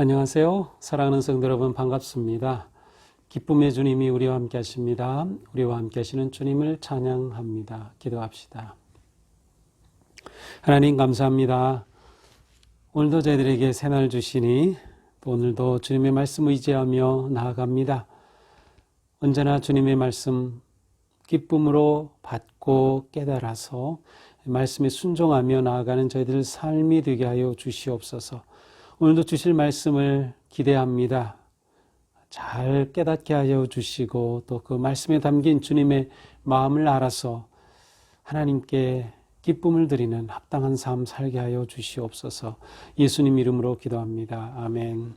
안녕하세요. 사랑하는 성도 여러분 반갑습니다. 기쁨의 주님이 우리와 함께 하십니다. 우리와 함께 하시는 주님을 찬양합니다. 기도합시다. 하나님 감사합니다. 오늘도 저희들에게 새날 주시니 또 오늘도 주님의 말씀 의지하며 나아갑니다. 언제나 주님의 말씀 기쁨으로 받고 깨달아서 말씀에 순종하며 나아가는 저희들 삶이 되게 하여 주시옵소서. 오늘도 주실 말씀을 기대합니다. 잘 깨닫게 하여 주시고 또 그 말씀에 담긴 주님의 마음을 알아서 하나님께 기쁨을 드리는 합당한 삶 살게 하여 주시옵소서. 예수님 이름으로 기도합니다. 아멘.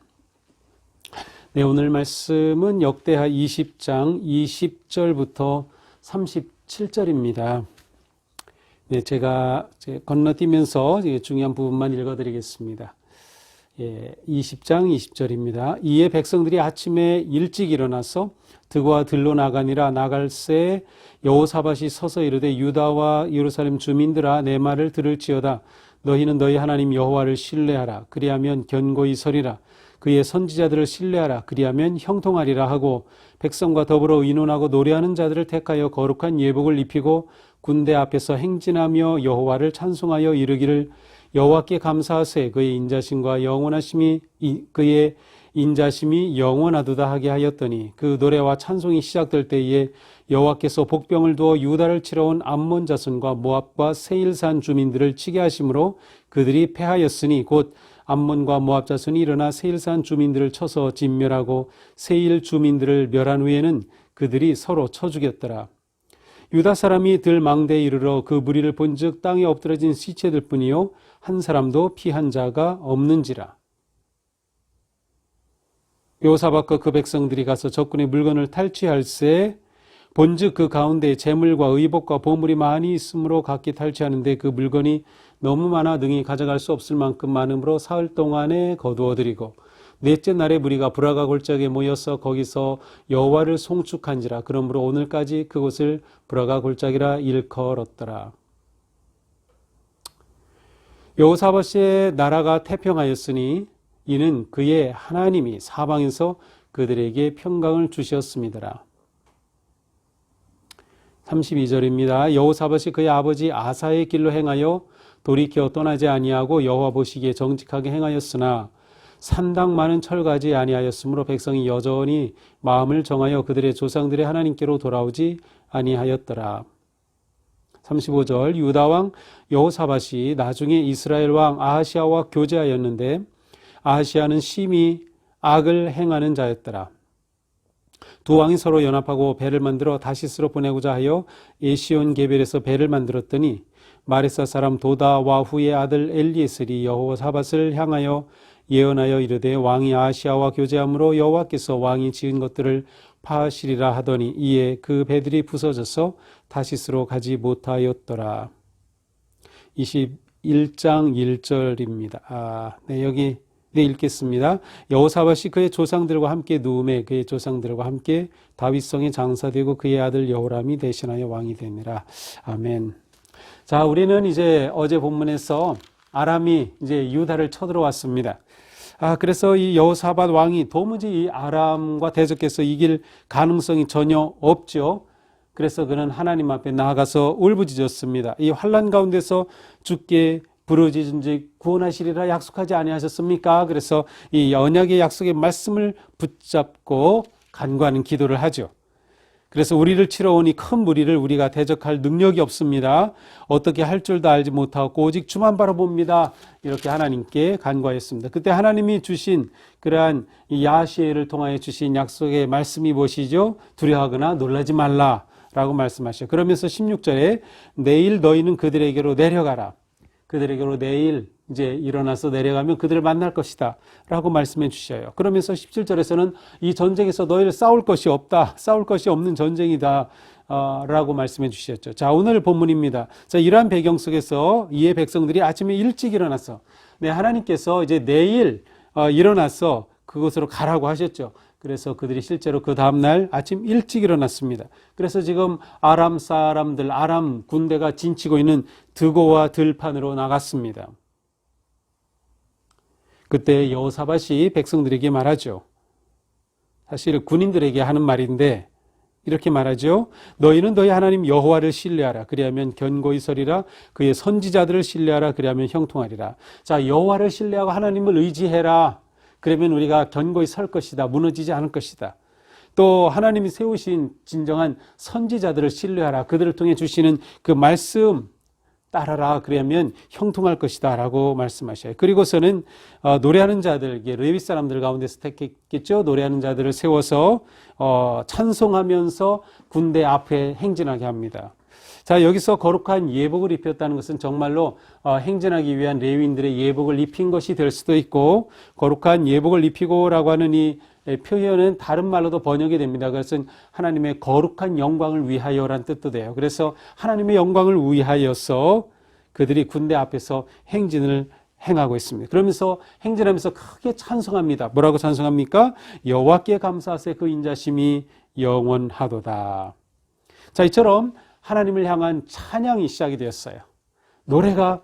네, 오늘 말씀은 역대하 20장 20절부터 37절입니다. 네, 제가 건너뛰면서 중요한 부분만 읽어드리겠습니다. 예, 20장 20절입니다. 이에 백성들이 아침에 일찍 일어나서 드고와 들로 나가니라 나갈새 여호사밧이 서서 이르되 유다와 예루살렘 주민들아 내 말을 들을지어다. 너희는 너희 하나님 여호와를 신뢰하라. 그리하면 견고히 서리라. 그의 선지자들을 신뢰하라. 그리하면 형통하리라 하고 백성과 더불어 의논하고 노래하는 자들을 택하여 거룩한 예복을 입히고 군대 앞에서 행진하며 여호와를 찬송하여 이르기를 여호와께 감사하세 그의 인자심과 영원하심이 그의 인자심이 영원하도다 하게 하였더니 그 노래와 찬송이 시작될 때에 여호와께서 복병을 두어 유다를 치러 온 암몬 자손과 모압과 세일산 주민들을 치게 하심으로 그들이 패하였으니 곧 암몬과 모압 자손이 일어나 세일산 주민들을 쳐서 진멸하고 세일 주민들을 멸한 후에는 그들이 서로 쳐 죽였더라. 유다 사람이 들 망대에 이르러 그 무리를 본즉 땅에 엎드러진 시체들 뿐이요 한 사람도 피한 자가 없는지라. 요사박과 그 백성들이 가서 적군의 물건을 탈취할세 본즉 그 가운데 재물과 의복과 보물이 많이 있으므로 각기 탈취하는데 그 물건이 너무 많아 능히 가져갈 수 없을 만큼 많으므로 사흘 동안에 거두어들이고 넷째 날에 무리가 브라가 골짜기에 모여서 거기서 여호와를 송축한지라 그러므로 오늘까지 그곳을 브라가 골짜기라 일컬었더라. 여호사밧의 나라가 태평하였으니 이는 그의 하나님이 사방에서 그들에게 평강을 주셨습니다. 32절입니다. 여호사밧이 그의 아버지 아사의 길로 행하여 돌이켜 떠나지 아니하고 여호와 보시기에 정직하게 행하였으나 산당 많은 철가지 아니하였으므로 백성이 여전히 마음을 정하여 그들의 조상들의 하나님께로 돌아오지 아니하였더라. 35절 유다 왕 여호사밧이 나중에 이스라엘 왕 아하시아와 교제하였는데 아하시아는 심히 악을 행하는 자였더라. 두 왕이 서로 연합하고 배를 만들어 다시스로 보내고자 하여 에시온 게벨에서 배를 만들었더니 마레사 사람 도다 와 후의 아들 엘리에셀이 여호사밧을 향하여 예언하여 이르되 왕이 아시아와 교제함으로 여호와께서 왕이 지은 것들을 파하시리라 하더니 이에 그 배들이 부서져서 다시스로 가지 못하였더라. 21장 1절입니다. 아, 네, 여기 네, 읽겠습니다. 여호사밧이 그의 조상들과 함께 누움에 그의 조상들과 함께 다윗성에 장사되고 그의 아들 여호람이 대신하여 왕이 되니라. 아멘. 자, 우리는 이제 어제 본문에서 아람이 이제 유다를 쳐들어왔습니다. 아, 그래서 이 여호사밧 왕이 도무지 이 아람과 대적해서 이길 가능성이 전혀 없죠. 그래서 그는 하나님 앞에 나아가서 울부짖었습니다. 이 환란 가운데서 죽게 부르짖은즉 구원하시리라 약속하지 아니하셨습니까? 그래서 이 언약의 약속의 말씀을 붙잡고 간구하는 기도를 하죠. 그래서 우리를 치러 오니 큰 무리를 우리가 대적할 능력이 없습니다. 어떻게 할 줄도 알지 못하고 오직 주만 바라봅니다. 이렇게 하나님께 간구하였습니다. 그때 하나님이 주신 그러한 야시엘을 통하여 주신 약속의 말씀이 무엇이죠? 두려워하거나 놀라지 말라. 라고 말씀하셔. 그러면서 16절에 내일 너희는 그들에게로 내려가라. 그들에게로 내일 이제 일어나서 내려가면 그들을 만날 것이다. 라고 말씀해 주셔요. 그러면서 17절에서는 이 전쟁에서 너희를 싸울 것이 없다. 싸울 것이 없는 전쟁이다. 어, 라고 말씀해 주셨죠. 자, 오늘 본문입니다. 자, 이러한 배경 속에서 이에 백성들이 아침에 일찍 일어나서, 네, 하나님께서 이제 내일 어, 일어나서 그곳으로 가라고 하셨죠. 그래서 그들이 실제로 그 다음날 아침 일찍 일어났습니다. 그래서 지금 아람 사람들, 아람 군대가 진치고 있는 드고와 들판으로 나갔습니다. 그때 여호사밧이 백성들에게 말하죠. 사실 군인들에게 하는 말인데 이렇게 말하죠. 너희는 너희 하나님 여호와를 신뢰하라. 그리하면 견고히 서리라. 그의 선지자들을 신뢰하라. 그리하면 형통하리라. 자, 여호와를 신뢰하고 하나님을 의지해라. 그러면 우리가 견고히 설 것이다. 무너지지 않을 것이다. 또 하나님이 세우신 진정한 선지자들을 신뢰하라. 그들을 통해 주시는 그 말씀 따라라. 그러면 형통할 것이다. 라고 말씀하셔요. 그리고서는 어, 노래하는 자들, 레위 사람들 가운데서 택했겠죠. 노래하는 자들을 세워서 어, 찬송하면서 군대 앞에 행진하게 합니다. 자, 여기서 거룩한 예복을 입혔다는 것은 정말로 어, 행진하기 위한 레위인들의 예복을 입힌 것이 될 수도 있고 거룩한 예복을 입히고라고 하는 이 표현은 다른 말로도 번역이 됩니다. 그것은 하나님의 거룩한 영광을 위하여란 뜻도 돼요. 그래서 하나님의 영광을 위하여서 그들이 군대 앞에서 행진을 행하고 있습니다. 그러면서 행진하면서 크게 찬송합니다. 뭐라고 찬송합니까? 여호와께 감사하세 그 인자심이 영원하도다. 자, 이처럼 하나님을 향한 찬양이 시작이 되었어요. 노래가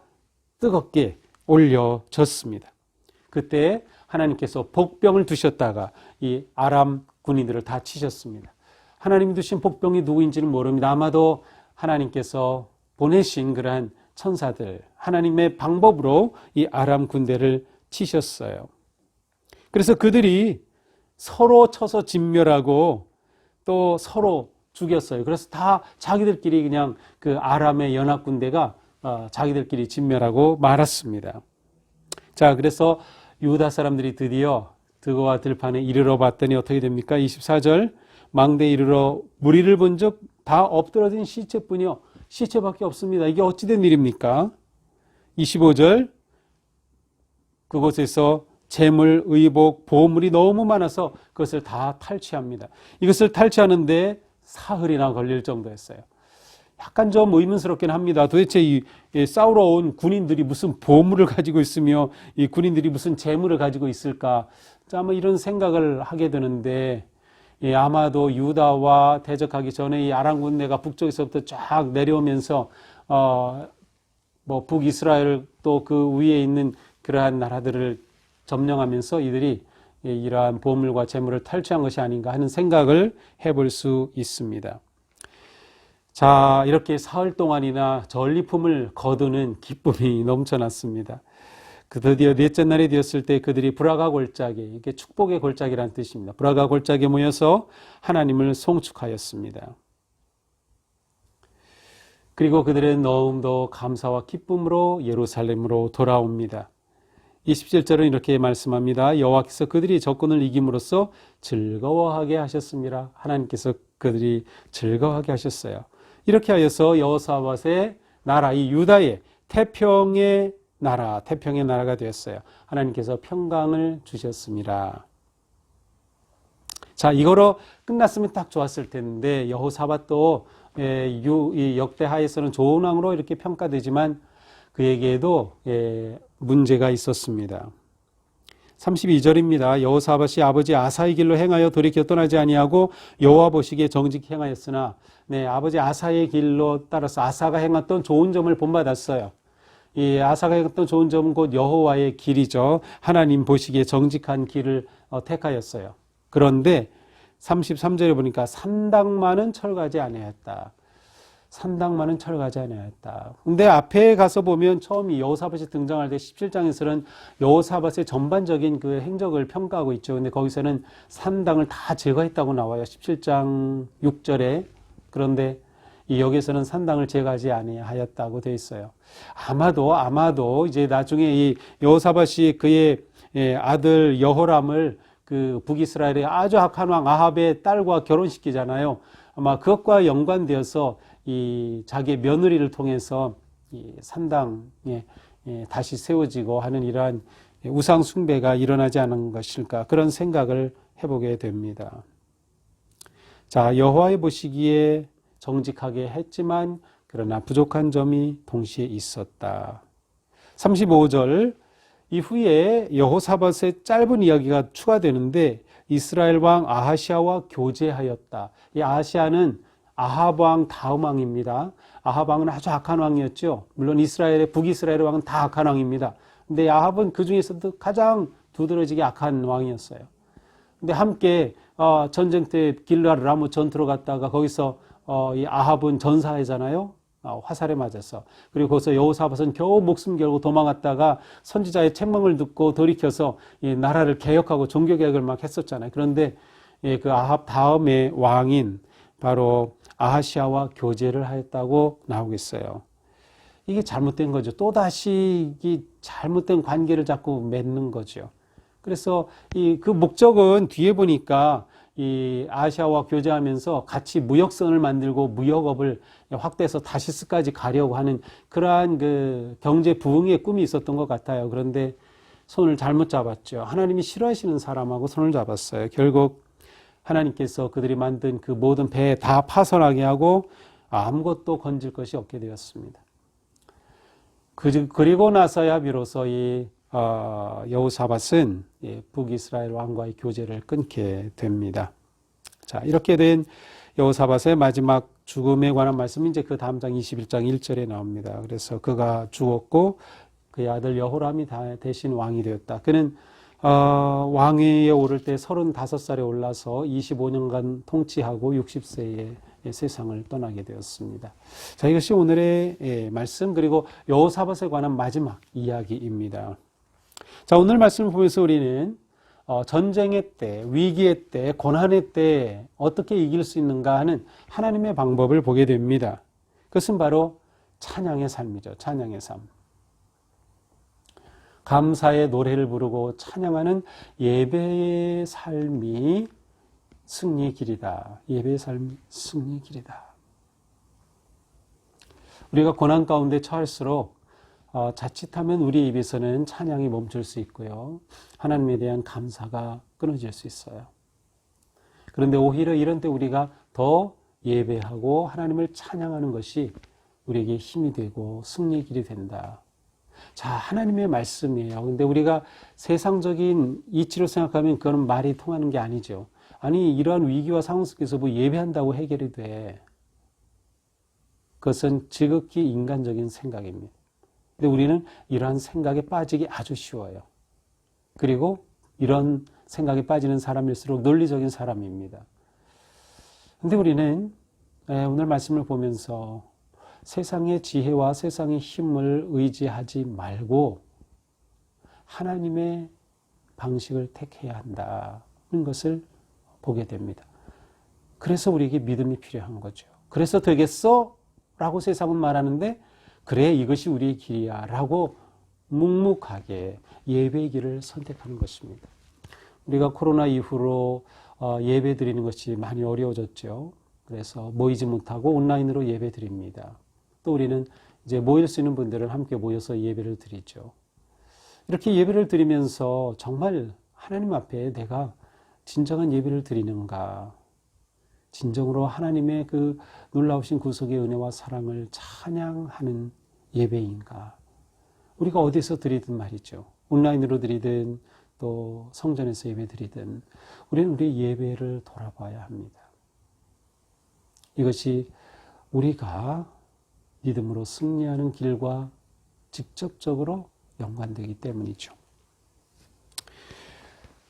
뜨겁게 올려졌습니다. 그때 하나님께서 복병을 두셨다가 이 아람 군인들을 다 치셨습니다. 하나님이 두신 복병이 누구인지는 모릅니다. 아마도 하나님께서 보내신 그러한 천사들, 하나님의 방법으로 이 아람 군대를 치셨어요. 그래서 그들이 서로 쳐서 진멸하고 또 서로 죽였어요. 그래서 다 자기들끼리 그냥 그 아람의 연합 군대가 어, 자기들끼리 진멸하고 말았습니다. 자, 그래서 유다 사람들이 드디어 드고와 들판에 이르러 봤더니 어떻게 됩니까? 24절 망대에 이르러 무리를 본적다 엎드러진 시체뿐이요. 시체밖에 없습니다. 이게 어찌된 일입니까? 25절 그곳에서 재물, 의복, 보물이 너무 많아서 그것을 다 탈취합니다. 이것을 탈취하는데 사흘이나 걸릴 정도였어요. 약간 좀 의문스럽긴 합니다. 도대체 이, 이 싸우러 온 군인들이 무슨 보물을 가지고 있으며 이 군인들이 무슨 재물을 가지고 있을까? 아마 이런 생각을 하게 되는데 예, 아마도 유다와 대적하기 전에 이 아람 군대가 북쪽에서부터 쫙 내려오면서 어, 뭐 북이스라엘 또 그 위에 있는 그러한 나라들을 점령하면서 이들이 예, 이러한 보물과 재물을 탈취한 것이 아닌가 하는 생각을 해볼 수 있습니다. 자, 이렇게 사흘 동안이나 전리품을 거두는 기쁨이 넘쳐났습니다. 그 드디어 넷째 날이 되었을 때 그들이 브라가 골짜기, 이게 축복의 골짜기라는 뜻입니다. 브라가 골짜기에 모여서 하나님을 송축하였습니다. 그리고 그들은 너무도 감사와 기쁨으로 예루살렘으로 돌아옵니다. 27절은 이렇게 말씀합니다. 여호와께서 그들이 적군을 이김으로써 즐거워하게 하셨습니다. 하나님께서 그들이 즐거워하게 하셨어요. 이렇게 하여서 여호사밧의 나라, 이 유다의 태평의 나라, 태평의 나라가 되었어요. 하나님께서 평강을 주셨습니다. 자, 이거로 끝났으면 딱 좋았을 텐데 여호사밧도 예, 역대하에서는 좋은 왕으로 이렇게 평가되지만 그에게도 예, 문제가 있었습니다. 32절입니다. 여호사밧이 아버지 아사의 길로 행하여 돌이켜 떠나지 아니하고 여호와 보시기에 정직 행하였으나 네, 아버지 아사의 길로 따라서 아사가 행했던 좋은 점을 본받았어요. 이 아사가 행했던 좋은 점은 곧 여호와의 길이죠. 하나님 보시기에 정직한 길을 어, 택하였어요. 그런데 33절에 보니까 산당만은 철가지 아니하였다. 산당만은 철가지 아니하였다. 근데 앞에 가서 보면 처음 이 여호사밧이 등장할 때 17장에서는 여호사밧의 전반적인 그 행적을 평가하고 있죠. 근데 거기서는 산당을 다 제거했다고 나와요. 17장 6절에. 그런데 이 여기서는 산당을 제거하지 아니하였다고 되어 있어요. 아마도 아마도 이제 나중에 이 여호사밧이 그의 예, 아들 여호람을 그 북이스라엘의 아주 악한 왕 아합의 딸과 결혼시키잖아요. 아마 그것과 연관되어서 이 자기의 며느리를 통해서 이 산당에 예, 다시 세워지고 하는 이러한 우상 숭배가 일어나지 않은 것일까 그런 생각을 해보게 됩니다. 자 여호와의 보시기에 정직하게 했지만 그러나 부족한 점이 동시에 있었다. 35절 이후에 여호사밧의 짧은 이야기가 추가되는데 이스라엘 왕 아하시아와 교제하였다. 이 아하시아는 아합 왕 다음 왕입니다. 아합 왕은 아주 악한 왕이었죠. 물론 이스라엘의 북이스라엘 왕은 다 악한 왕입니다. 근데 아합은 그 중에서도 가장 두드러지게 악한 왕이었어요. 근데 함께 어, 전쟁 때 길르알 라모 전투로 갔다가 거기서 어, 이 아합은 전사회잖아요. 어, 화살에 맞았어. 그리고 거기서 여호사밧은 겨우 목숨 걸고 도망갔다가 선지자의 책망을 듣고 돌이켜서 이 나라를 개혁하고 종교 개혁을 막 했었잖아요. 그런데 예, 그 아합 다음에 왕인 바로 아하시아와 교제를 하였다고 나오고 있어요. 이게 잘못된 거죠. 또다시 이 잘못된 관계를 자꾸 맺는 거죠. 그래서 이 그 목적은 뒤에 보니까 이 아시아와 교제하면서 같이 무역선을 만들고 무역업을 확대해서 다시스까지 가려고 하는 그러한 그 경제 부흥의 꿈이 있었던 것 같아요. 그런데 손을 잘못 잡았죠. 하나님이 싫어하시는 사람하고 손을 잡았어요. 결국 하나님께서 그들이 만든 그 모든 배 다 파손하게 하고 아무것도 건질 것이 없게 되었습니다. 그, 그리고 나서야 비로소 이 어, 여우사밧은 북이스라엘 왕과의 교제를 끊게 됩니다. 자, 이렇게 된 여우사밧의 마지막 죽음에 관한 말씀이 이제 그 다음 장 21장 1절에 나옵니다. 그래서 그가 죽었고 그의 아들 여호람이 대신 왕이 되었다. 그는 어, 왕위에 오를 때 35살에 올라서 25년간 통치하고 60세에 세상을 떠나게 되었습니다. 자, 이것이 오늘의 예, 말씀 그리고 여호사밧에 관한 마지막 이야기입니다. 자, 오늘 말씀을 보면서 우리는 어, 전쟁의 때, 위기의 때, 고난의 때 어떻게 이길 수 있는가 하는 하나님의 방법을 보게 됩니다. 그것은 바로 찬양의 삶이죠. 찬양의 삶. 감사의 노래를 부르고 찬양하는 예배의 삶이 승리의 길이다. 예배의 삶이 승리의 길이다. 우리가 고난 가운데 처할수록 어, 자칫하면 우리 입에서는 찬양이 멈출 수 있고요. 하나님에 대한 감사가 끊어질 수 있어요. 그런데 오히려 이런 때 우리가 더 예배하고 하나님을 찬양하는 것이 우리에게 힘이 되고 승리의 길이 된다. 자, 하나님의 말씀이에요. 근데 우리가 세상적인 이치로 생각하면 그거는 말이 통하는 게 아니죠. 아니, 이러한 위기와 상황 속에서 뭐 예배한다고 해결이 돼. 그것은 지극히 인간적인 생각입니다. 근데 우리는 이러한 생각에 빠지기 아주 쉬워요. 그리고 이런 생각에 빠지는 사람일수록 논리적인 사람입니다. 근데 우리는 예, 오늘 말씀을 보면서 세상의 지혜와 세상의 힘을 의지하지 말고 하나님의 방식을 택해야 한다는 것을 보게 됩니다. 그래서 우리에게 믿음이 필요한 거죠. 그래서 되겠어? 라고 세상은 말하는데, 그래, 이것이 우리의 길이야. 라고 묵묵하게 예배의 길을 선택하는 것입니다. 우리가 코로나 이후로 어, 예배 드리는 것이 많이 어려워졌죠. 그래서 모이지 못하고 온라인으로 예배 드립니다. 또 우리는 이제 모일 수 있는 분들은 함께 모여서 예배를 드리죠. 이렇게 예배를 드리면서 정말 하나님 앞에 내가 진정한 예배를 드리는가, 진정으로 하나님의 그 놀라우신 구속의 은혜와 사랑을 찬양하는 예배인가. 우리가 어디서 드리든 말이죠. 온라인으로 드리든 또 성전에서 예배 드리든 우리는 우리 예배를 돌아봐야 합니다. 이것이 우리가 믿음으로 승리하는 길과 직접적으로 연관되기 때문이죠.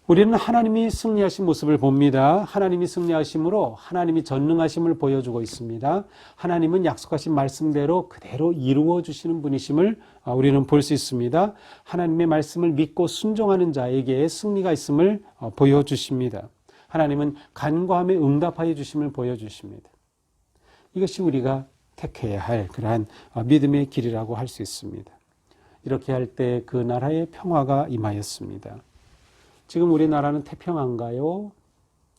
우리는 하나님이 승리하신 모습을 봅니다. 하나님이 승리하심으로 하나님이 전능하심을 보여주고 있습니다. 하나님은 약속하신 말씀대로 그대로 이루어 주시는 분이심을 우리는 볼 수 있습니다. 하나님의 말씀을 믿고 순종하는 자에게 승리가 있음을 보여주십니다. 하나님은 간과함에 응답하여 주심을 보여주십니다. 이것이 우리가 택해야 할 그러한 어, 믿음의 길이라고 할 수 있습니다. 이렇게 할 때 그 나라의 평화가 임하였습니다. 지금 우리나라는 태평한가요?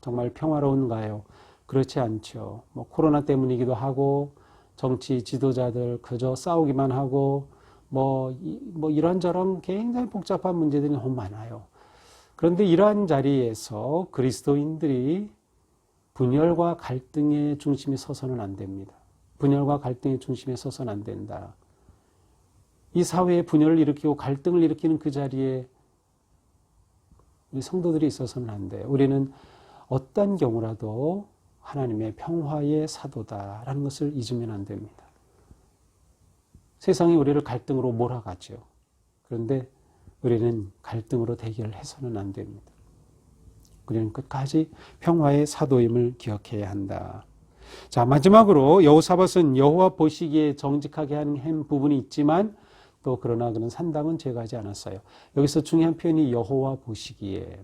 정말 평화로운가요? 그렇지 않죠. 뭐 코로나 때문이기도 하고 정치 지도자들 그저 싸우기만 하고 뭐, 뭐 이런저런 굉장히 복잡한 문제들이 너무 많아요. 그런데 이러한 자리에서 그리스도인들이 분열과 갈등의 중심에 서서는 안 됩니다. 분열과 갈등의 중심에 서서는 안 된다. 이 사회에 분열을 일으키고 갈등을 일으키는 그 자리에 우리 성도들이 있어서는 안 돼. 우리는 어떤 경우라도 하나님의 평화의 사도다라는 것을 잊으면 안 됩니다. 세상이 우리를 갈등으로 몰아가죠. 그런데 우리는 갈등으로 대결을 해서는 안 됩니다. 우리는 끝까지 평화의 사도임을 기억해야 한다. 자, 마지막으로 여호사밧은 여호와 보시기에 정직하게 한 부분이 있지만 또 그러나 그는 산당은 제거하지 않았어요. 여기서 중요한 표현이 여호와 보시기에.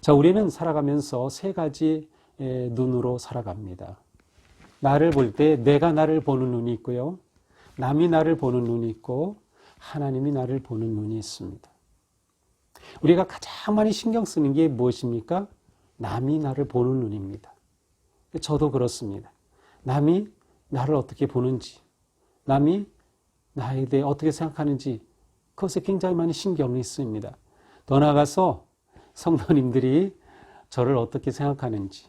자, 우리는 살아가면서 세 가지 눈으로 살아갑니다. 나를 볼 때 내가 나를 보는 눈이 있고요. 남이 나를 보는 눈이 있고 하나님이 나를 보는 눈이 있습니다. 우리가 가장 많이 신경 쓰는 게 무엇입니까? 남이 나를 보는 눈입니다. 저도 그렇습니다. 남이 나를 어떻게 보는지, 남이 나에 대해 어떻게 생각하는지, 그것에 굉장히 많이 신경이 쓰입니다. 더 나아가서 성도님들이 저를 어떻게 생각하는지,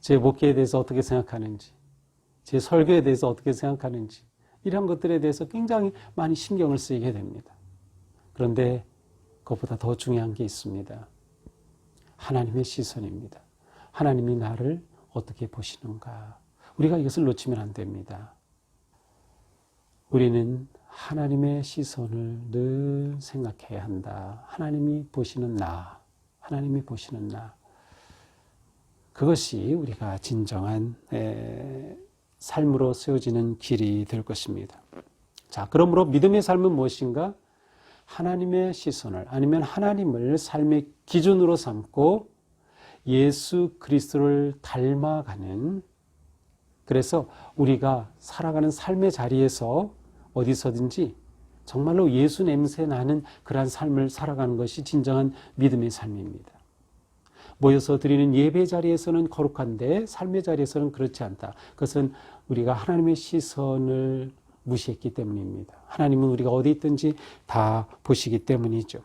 제 목회에 대해서 어떻게 생각하는지, 제 설교에 대해서 어떻게 생각하는지, 이런 것들에 대해서 굉장히 많이 신경을 쓰이게 됩니다. 그런데 그것보다 더 중요한 게 있습니다. 하나님의 시선입니다. 하나님이 나를 어떻게 보시는가. 우리가 이것을 놓치면 안 됩니다. 우리는 하나님의 시선을 늘 생각해야 한다. 하나님이 보시는 나, 하나님이 보시는 나. 그것이 우리가 진정한 삶으로 세워지는 길이 될 것입니다. 자, 그러므로 믿음의 삶은 무엇인가? 하나님의 시선을 아니면 하나님을 삶의 기준으로 삼고 예수 그리스도를 닮아가는 그래서 우리가 살아가는 삶의 자리에서 어디서든지 정말로 예수 냄새 나는 그러한 삶을 살아가는 것이 진정한 믿음의 삶입니다. 모여서 드리는 예배 자리에서는 거룩한데 삶의 자리에서는 그렇지 않다. 그것은 우리가 하나님의 시선을 무시했기 때문입니다. 하나님은 우리가 어디 있든지 다 보시기 때문이죠.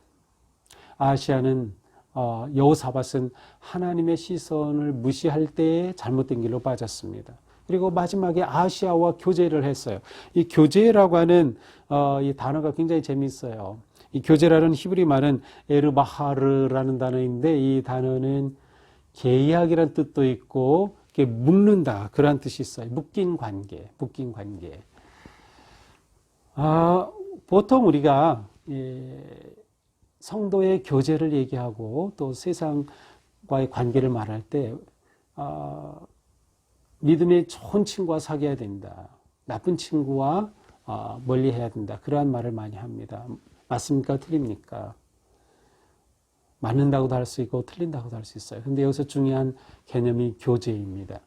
아시아는 어, 여호사밧은 하나님의 시선을 무시할 때에 잘못된 길로 빠졌습니다. 그리고 마지막에 아시아와 교제를 했어요. 이 교제라고 하는 어, 이 단어가 굉장히 재미있어요. 이 교제라는 히브리 말은 에르바하르라는 단어인데 이 단어는 계약이란 뜻도 있고 묶는다 그런 뜻이 있어요. 묶인 관계, 묶인 관계. 아, 보통 우리가 예, 성도의 교제를 얘기하고 또 세상과의 관계를 말할 때 어, 믿음의 좋은 친구와 사귀어야 된다. 나쁜 친구와 어, 멀리 해야 된다. 그러한 말을 많이 합니다. 맞습니까? 틀립니까? 맞는다고도 할 수 있고 틀린다고도 할 수 있어요. 근데 여기서 중요한 개념이 교제입니다.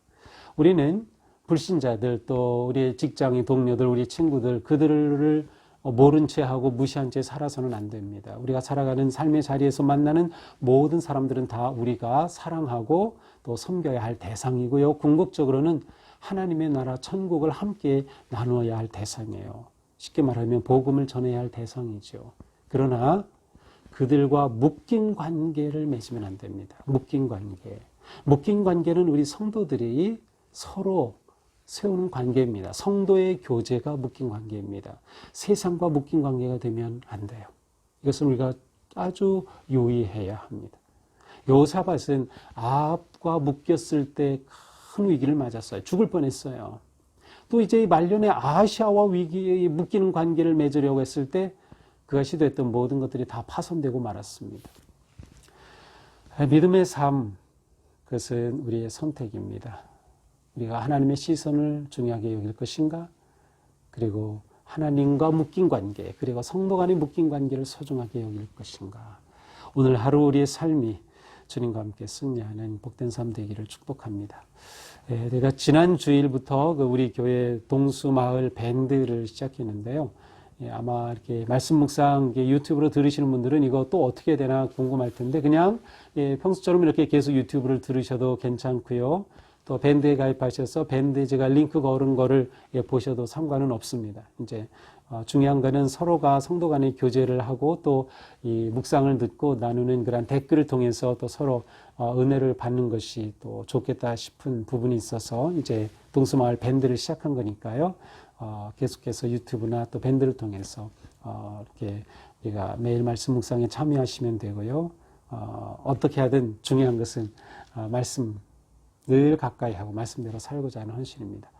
우리는 불신자들 또 우리 직장인 동료들 우리 친구들 그들을 어, 모른 채 하고 무시한 채 살아서는 안 됩니다. 우리가 살아가는 삶의 자리에서 만나는 모든 사람들은 다 우리가 사랑하고 또 섬겨야 할 대상이고요. 궁극적으로는 하나님의 나라 천국을 함께 나누어야 할 대상이에요. 쉽게 말하면 복음을 전해야 할 대상이죠. 그러나 그들과 묶인 관계를 맺으면 안 됩니다. 묶인 관계. 묶인 관계는 우리 성도들이 서로 세우는 관계입니다. 성도의 교제가 묶인 관계입니다. 세상과 묶인 관계가 되면 안 돼요. 이것은 우리가 아주 유의해야 합니다. 요사밭은 아합과 묶였을 때 큰 위기를 맞았어요. 죽을 뻔했어요. 또 이제 말년에 아시아와 위기에 묶이는 관계를 맺으려고 했을 때 그가 시도했던 모든 것들이 다 파손되고 말았습니다. 믿음의 삶, 그것은 우리의 선택입니다. 우리가 하나님의 시선을 중요하게 여길 것인가? 그리고 하나님과 묶인 관계, 그리고 성도 간의 묶인 관계를 소중하게 여길 것인가? 오늘 하루 우리의 삶이 주님과 함께 승리하는 복된 삶 되기를 축복합니다. 예, 내가 지난 주일부터 그 우리 교회 동수 마을 밴드를 시작했는데요. 예, 아마 이렇게 말씀 묵상 유튜브로 들으시는 분들은 이거 또 어떻게 되나 궁금할 텐데 그냥 예, 평소처럼 이렇게 계속 유튜브를 들으셔도 괜찮고요. 또 밴드에 가입하셔서 밴드에 제가 링크 걸은 거를 예, 보셔도 상관은 없습니다. 이제 어, 중요한 거는 서로가 성도 간의 교제를 하고 또 이 묵상을 듣고 나누는 그런 댓글을 통해서 또 서로 어, 은혜를 받는 것이 또 좋겠다 싶은 부분이 있어서 이제 동수마을 밴드를 시작한 거니까요. 어, 계속해서 유튜브나 또 밴드를 통해서 이렇게 우리가 매일 말씀 묵상에 참여하시면 되고요. 어떻게 하든 중요한 것은 말씀 늘 가까이 하고 말씀대로 살고자 하는 헌신입니다.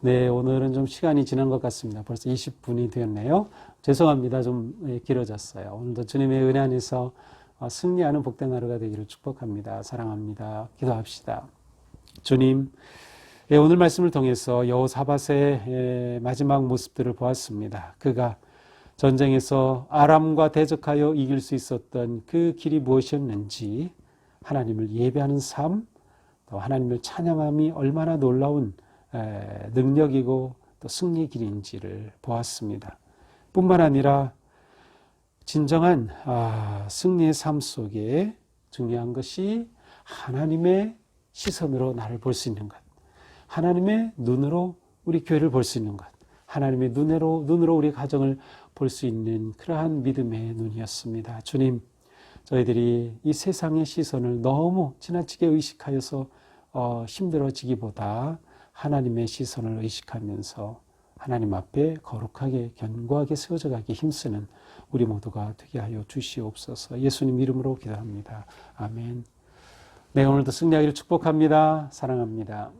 네, 오늘은 좀 시간이 지난 것 같습니다. 벌써 20분이 되었네요. 죄송합니다. 좀 예, 길어졌어요. 오늘도 주님의 은혜 안에서 어, 승리하는 복된 하루가 되기를 축복합니다. 사랑합니다. 기도합시다. 주님, 예, 오늘 말씀을 통해서 여호사밧의 예, 마지막 모습들을 보았습니다. 그가 전쟁에서 아람과 대적하여 이길 수 있었던 그 길이 무엇이었는지 하나님을 예배하는 삶, 또 하나님을 찬양함이 얼마나 놀라운 에, 능력이고 또 승리 길인지를 보았습니다. 뿐만 아니라 진정한 아, 승리의 삶 속에 중요한 것이 하나님의 시선으로 나를 볼 수 있는 것, 하나님의 눈으로 우리 교회를 볼 수 있는 것, 하나님의 눈으로 눈으로 우리 가정을 볼 수 있는 그러한 믿음의 눈이었습니다. 주님, 저희들이 이 세상의 시선을 너무 지나치게 의식하여서 어, 힘들어지기보다 하나님의 시선을 의식하면서 하나님 앞에 거룩하게 견고하게 세워져 가기 힘쓰는 우리 모두가 되게 하여 주시옵소서. 예수님 이름으로 기도합니다. 아멘. 네, 오늘도 승리하기를 축복합니다. 사랑합니다.